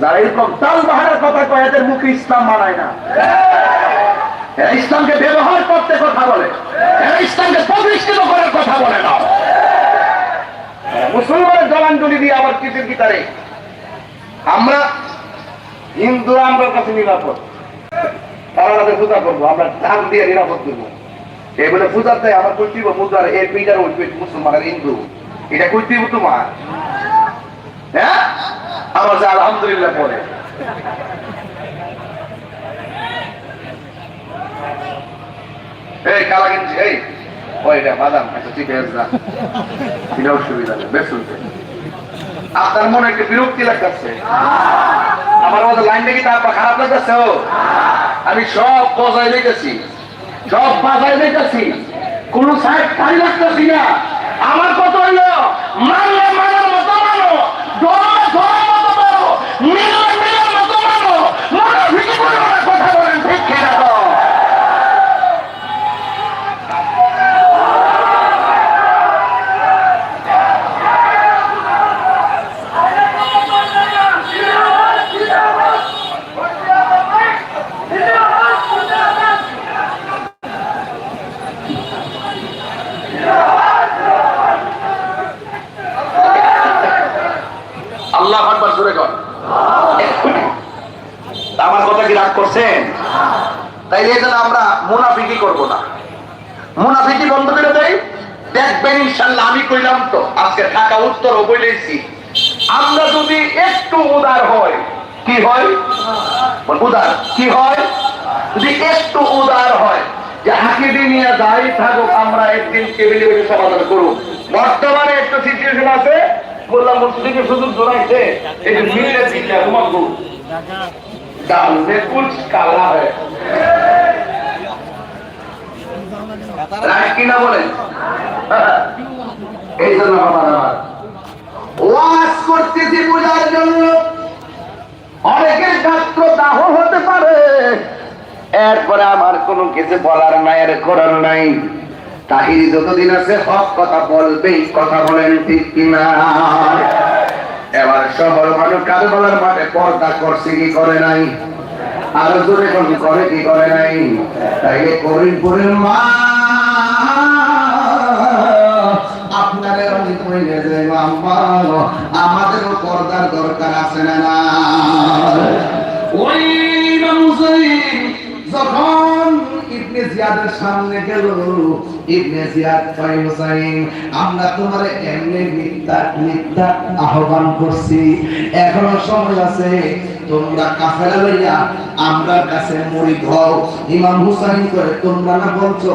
যারা এরকম তাল বাহারের কথা কয়, এদের মুখে ইসলাম মানায় না। ইসলামকে ব্যবহার করতে কথা বলে, এরা ইসলামকে প্রতিষ্ঠিত করার কথা বলে না। মুসলমানের জলাঞ্জলি দিয়ে আবার কিসের গিটারে। আমরা হিন্দুরা আমরা কাছে নিরাপদ। তারা আমাদের পূজা করব, আমরা ধান দিয়ে নিরাপদ করব এই বলে পূজার দেয় আমার কই দিব এর পিজার ওই মুসলমানের হিন্দু। এটা কই দিব তোমার। হ্যাঁ? আমার আলহামদুলিল্লাহ শুনতে আপনার মনে বিরক্তি লাগতেছে। আমার মতো লাইন দেখি তারপর খারাপ লাগতেছে আমি সব বজায় রেখেছি সব বাজায় রেখেছি কোন সাইড খালি লাগতেছি না। আমার কত হইল? মানলে মানার মতো মানো মতো মানো মিললে মিলের মতো মানো মনে ভিকি করে ওরা কথা বলেন ঠিক খেয়ে রাখো আল্লাহ আকবার জোরে কর তা আমার কথা কি রাগ করছেন? তাই এই জন্য আমরা মুনাফিকি করব না। মুনাফিকি বন্ধ করে দেই। দেখবেন ইনশাল্লাহ আমি কইলাম তো, আজকে ঢাকা উত্তর বলেছি আমরা যদি একটু উদার হয় কি হয় উদার। কি হয় যদি একটু উদার হয় যে হাকিদি নিয়ে যাই, থাকুক, আমরা একদিন টেবিলে সমাধান করুন বর্তমানে একটা সিচুয়েশন আছে, বললাম মুসলিমকে সুযোগ জোড়াইছে। এই মিলে দিচ্ছে আমার ওয়াজ করতেছি বোঝার জন্য। অনেকের ছাত্র হতে পারে। এরপরে আমার কোনো কিছু বলার নাই আর করার নাই। তাহির যতদিন আছে হক কথা বলবেই, কথা বলেন ঠিক কিনা? এবার সবল মানুষ কারও বলার মাঠে পর্দা করছে, কি করে নাই? আরও জোরে কোন করে, কি করে নাই? তাইলে করিমপুরের মা আপনাদের আমি কইলে জিয়াদের সামনে গেল ইবনে জিয়াদ কয়, হুসাইন, আমরা তোমার এমনি মিথ্যা মিথ্যা আহ্বান করছি। এখনও সময় আছে, তোমরা কাফেলা লইয়া আমরা কাছে মুরিদ হও। ইমাম হুসাইন করে তোমরা না বলছো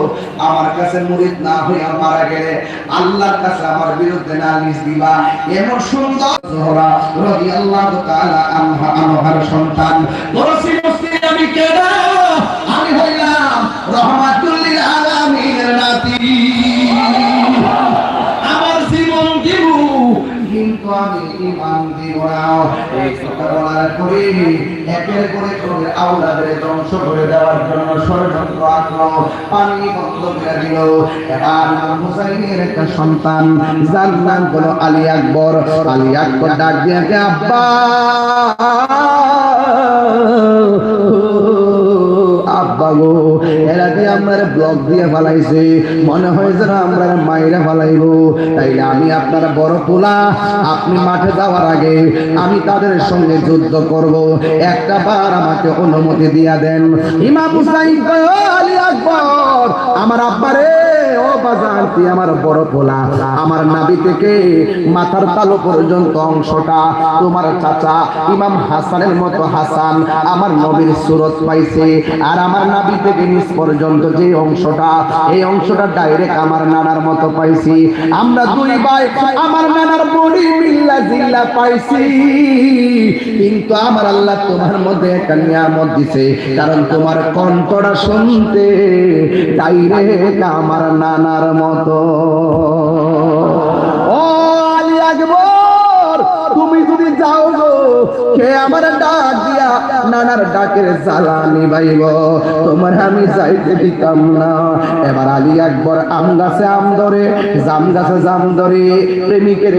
আমার কাছে মুরিদ না হইয়া মারা গেলে আল্লাহর কাছে আমার বিরুদ্ধে নালিশ দিবা? এমন সুন্দর জোহরা রাদিয়াল্লাহু তাআলা আনহা, আনহার সন্তান। বলছি, মুসলিম আমি কেডা? আমি হইলাম রহমাতুল্লিল না এই কথা বলার একের করে করে আওলাদের ধ্বংস করে দেওয়ার জন্য ষড়যন্ত্র পানি বন্ধ করে দিল। তার নাম হুসাইনের একটা সন্তান, যার নাম হলো আলী আকবর। আলী আকবর ডাক দিয়ে, আব্বা! এরা দিয়ে আমরা ব্লক দিয়ে ফালাইছে। মনে হয় যেন আমরা মাইরা আমি আপনার বড় পোলা, আপনি মাঠে যাওয়ার আগে আমি তাদের সঙ্গে যুদ্ধ করব। একটা বার আমাকে অনুমতি দিয়া দেন। ইমাম হুসাইন আলী আকবর, আমার আব্বারে বাজার আমার বড় পোলা। আমার নাবি থেকে মাথার তালু পর্যন্ত অংশটা তোমার চাচা ইমাম হাসানের মতো হাসান। আমার নবীর সুরত পাইছে। আর আমার নাবি থেকে পর্যন্ত যে অংশটা, এই অংশটা ডাইরেক্ট আমার নানার মতো পাইছি। আমরা দুই ভাই আমার নানার বডি মিল্লা জিল্লা পাইছি। কিন্তু আমার আল্লাহ তোমার মধ্যে একটা নিয়ামত দিছে। কারণ তোমার কণ্ঠটা শুনতে ডাইরেক্ট আমার নানার মতো। তুমি যদি যাও গো হে আমার ডাক দিয়া নানার ডাকের তোমার আমি যাইতে দিতাম না। এবার আলী আম গাছে আম ধরে, জাম গাছে জাম ধরে, প্রেমিকের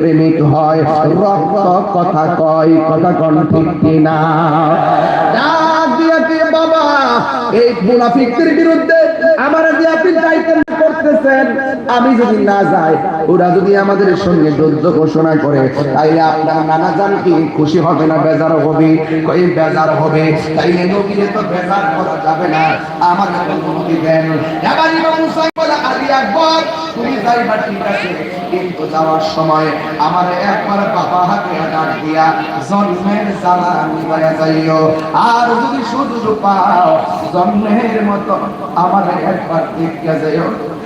প্রেমিক হয়। রক্ত কথা কয়, কথা কন ঠিক কিনা? ডাক দিয়া কে বাবা, এই মুনাফিকদের বিরুদ্ধে আমার যে আপনি করতেছেন আমি যদি না যাই, ওরা যদি আমাদের সঙ্গে যুদ্ধ ঘোষণা করে, তাইলে আপনার নানা জান কি খুশি হবে না বেজার হবে? কই বেজার হবে? তাইলে নবীরে তো বেজার করা যাবে না। আমার অনুমতি দেন। এবার ইমাম হুসাইন বলে তুমি ঠিক আছে। কিন্তু যাওয়ার সময় আমার একবার বাবা হাতে দিয়া জন্মের যাইও। আর যদি সুযোগ পাও, জন্মের মতো আমার একবার দেখতে যাইও।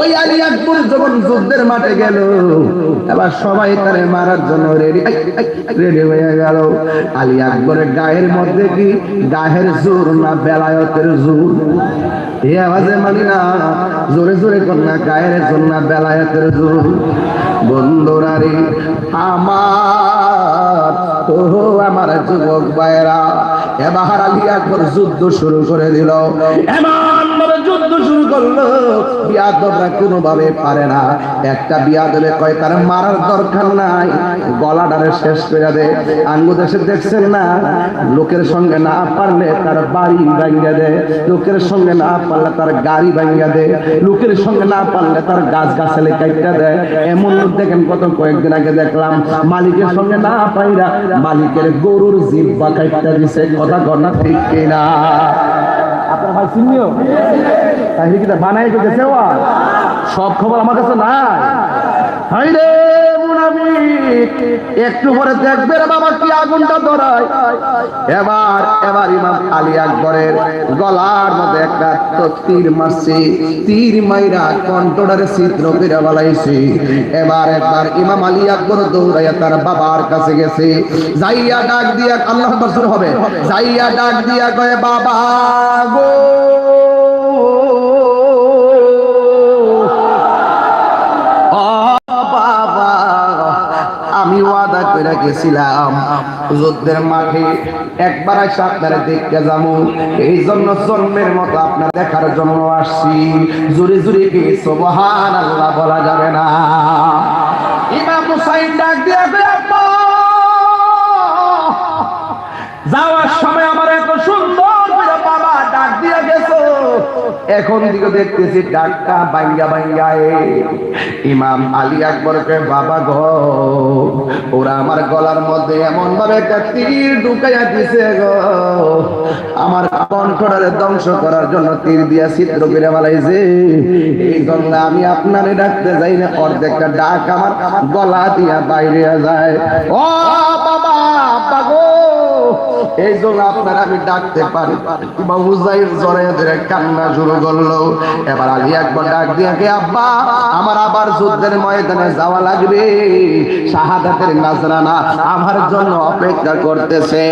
ওই আলী আকবর যখন যুদ্ধের মাঠে গেল, এবার সবাই তারে মারার জন্য রেডি রেডি হয়ে গেল। আলী আকবরের গায়ের মধ্যে কি? গায়ের জোর না বেলায়তের জোর? এ আওয়াজে মানি না জোরে জোরে না গায়ের জোর না বেলায়তের জোর? বন্ধুরা রে আমার ও আমার যুবক ভাইরা এবার আলী আকবর যুদ্ধ শুরু করে দিল। এমন যুদ্ধ শুরু করল। বিয়াদবরা পারে না। একটা বিয়াদবে কয়, তার মারার দরকার নাই। গলাটারে শেষ করে দে। আঙ্গু দেশে দেখছেন না? লোকের সঙ্গে না পারলে তার বাড়ি ভাঙ্গা দে। লোকের সঙ্গে না পারলে তার গাড়ি ভাঙ্গা দে। লোকের সঙ্গে না পারলে তার গাছ গাছালে কাইটা দেয় এমন লোক দেখেন কত কয়েকদিন আগে দেখলাম। মালিকের সঙ্গে না পাইরা মালিকের গরুর জিব্বা কাইটা দিছে। কথা কন্যা ঠিক কিনা? ভাই চিনিও তাহলে কি বানাই গেছে সব খবর আমার কাছে না হাই রে একটু পরে দেখবে বাবা কি আগুনটা ধরায়। এবার এবার ইমাম আলী আকবরের গলার মধ্যে একটা তীর মারছে। তীর মাইরা কণ্ঠটারে ছিদ্র করে বালাইছে এবার একবার ইমাম আলী আকবর দৌড়াইয়া তার বাবার কাছে গেছে। যাইয়া ডাক দিয়া আল্লাহ হবে। যাইয়া ডাক দিয়া কয়ে, বাবা গো। যুদ্ধের মাঠে একবার আপনারা দেখতে যাব। এই জন্য জন্মের মতো আপনার দেখার জন্য আসছি। জুড়ে জুড়ে কি সোবহান আল্লাহ বলা যাবে না। ইমাম এখন দিকে দেখতেছি ডাকটা বাইঙ্গা বাইঙ্গা ইমাম আলী আকবরকে, বাবা গো, ওরা আমার গলার মধ্যে এমন ভাবে একটা তীর ঢুকাইয়া দিছে গো। আমার কণ্ঠটারে ধ্বংস করার জন্য তীর দিয়া ছিদ্র করে বালাইছে এই জন্য আমি আপনারে ডাকতে যাই না, অর্ধেকটা ডাক আমার গলা দিয়া বাইরে যায়। ও বাবা এই জন্য আপনার আমি ডাকতে পারি। ইমাম হুজাইর জরে ধরে কান্না শুরু করল। এবার আলী একবার ডাক দিয়ে আব্বা, আমার আবার যুদ্ধের ময়দানে যাওয়া লাগবে। শাহাদাতের নাজরানা আমার জন্য অপেক্ষা করতেছে।